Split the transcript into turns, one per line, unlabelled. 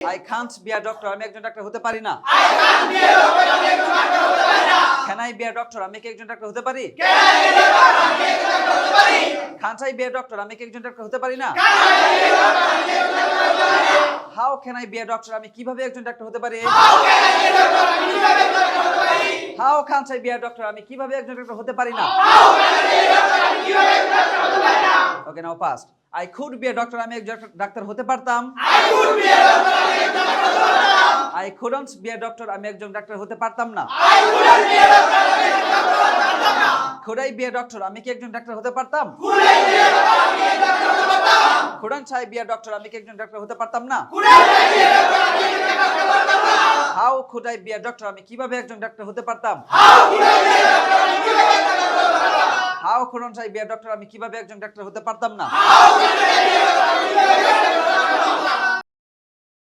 I can't be a doctor আমি একজন ডাক্তার হতে পারি না I can't be a doctor আমি একজন ডাক্তার হতে পারি না can I be a doctor আমি কি একজন ডাক্তার হতে পারি can't I be a doctor আমি কি একজন ডাক্তার হতে পারি না can't I be a doctor আমি একজন ডাক্টার হতে পারি how can I be a doctor আমি কীভাবে একজন ডাক্তার হতে পারি how can't I be a doctor আমি কীভাবে একজন ডাক্তার হতে পারি না okay now past I could be a doctor আমি একজন ডাক্তার হতে পারতাম I couldn't be a doctor আমি একজন ডাক্তার হতে পারতাম না could I be a doctor আমি কি একজন ডাক্তার হতে পারতাম couldn't I be a doctor আমি কি একজন ডাক্তার হতে পারতাম না how could I be a doctor আমি কীভাবে একজন ডাক্তার হতে পারতাম how I be a doctor আমি কীভাবে একজন ডাক্তার হতে পারতাম না?